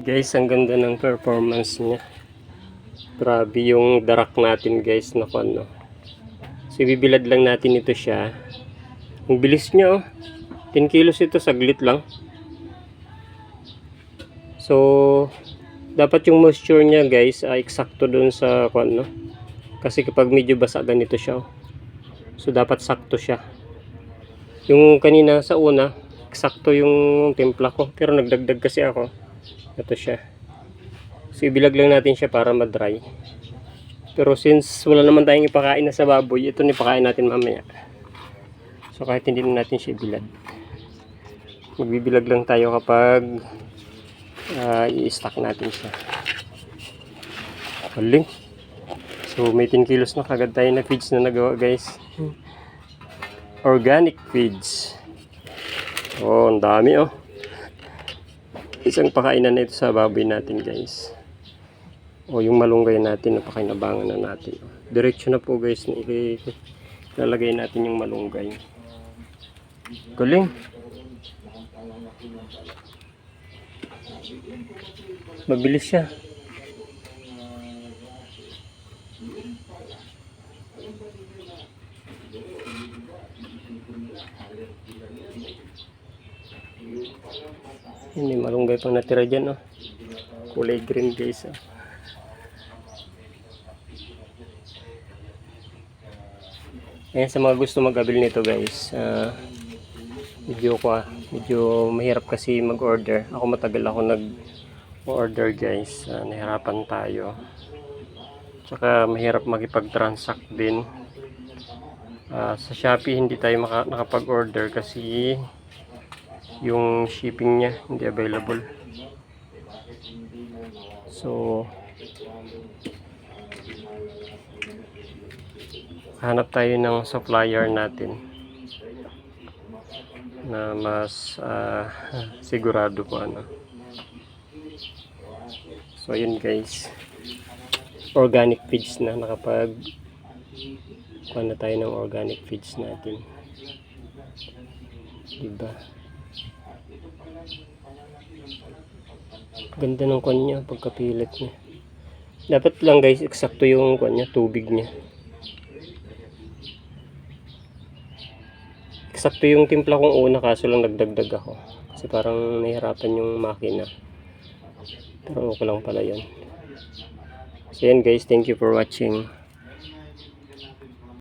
Guys, ang ganda ng performance niya. Grabe yung darak natin guys na ano. So, ibibilad lang natin ito siya. Ang bilis niya oh. 10 kilos ito, saglit lang. So, dapat yung moisture niya guys ay eksakto doon sa ano. Kasi kapag medyo basa ganito siya oh. So, dapat sakto siya. Yung kanina sa una, eksakto yung timpla ko. Pero nagdagdag kasi ako. Ito siya. So, ibilag lang natin siya para ma-dry. Pero since wala naman tayong ipakain na sa baboy, ito na ipakain natin mamaya. So, kahit hindi na natin siya ibilad. Magbibilag lang tayo kapag ah, i-stack natin siya. Galing. So, may 10 kilos na kagad tayo na feeds na nagawa, guys. Organic feeds. Oh, ang dami, oh. Isang pakainan na ito sa baboy natin, guys. O, yung malunggay natin, napakinabangan na natin. Diretso na po, guys. na natin yung malunggay. Galing. Mabilis siya. Yun, may malunggay pang natira dyan, oh. Kulay green, guys, oh. Ayan, sa mga gusto mag-abil nito, guys. ah, medyo ko, ah, medyo mahirap kasi mag-order. Ako matagal ako nag-order, guys. Ah, nahirapan tayo. Tsaka mahirap makipag-transact din. Ah, sa Shopee hindi tayo maka- nakapag-order kasi yung shipping niya hindi available. So hanap tayo ng supplier natin na mas ah, sigurado po ano. So yun guys. Organic feeds na nakapag kuha na tayo ng organic feeds natin. Diba? Ganda ng kwan pagkapilit niya. Dapat lang guys, eksakto yung kwan tubig niya. Eksakto yung timpla kong una, kaso lang nagdagdag ako. Kasi parang nahihirapan yung makina. Pero okay lang pala yan. So yan guys, thank you for watching.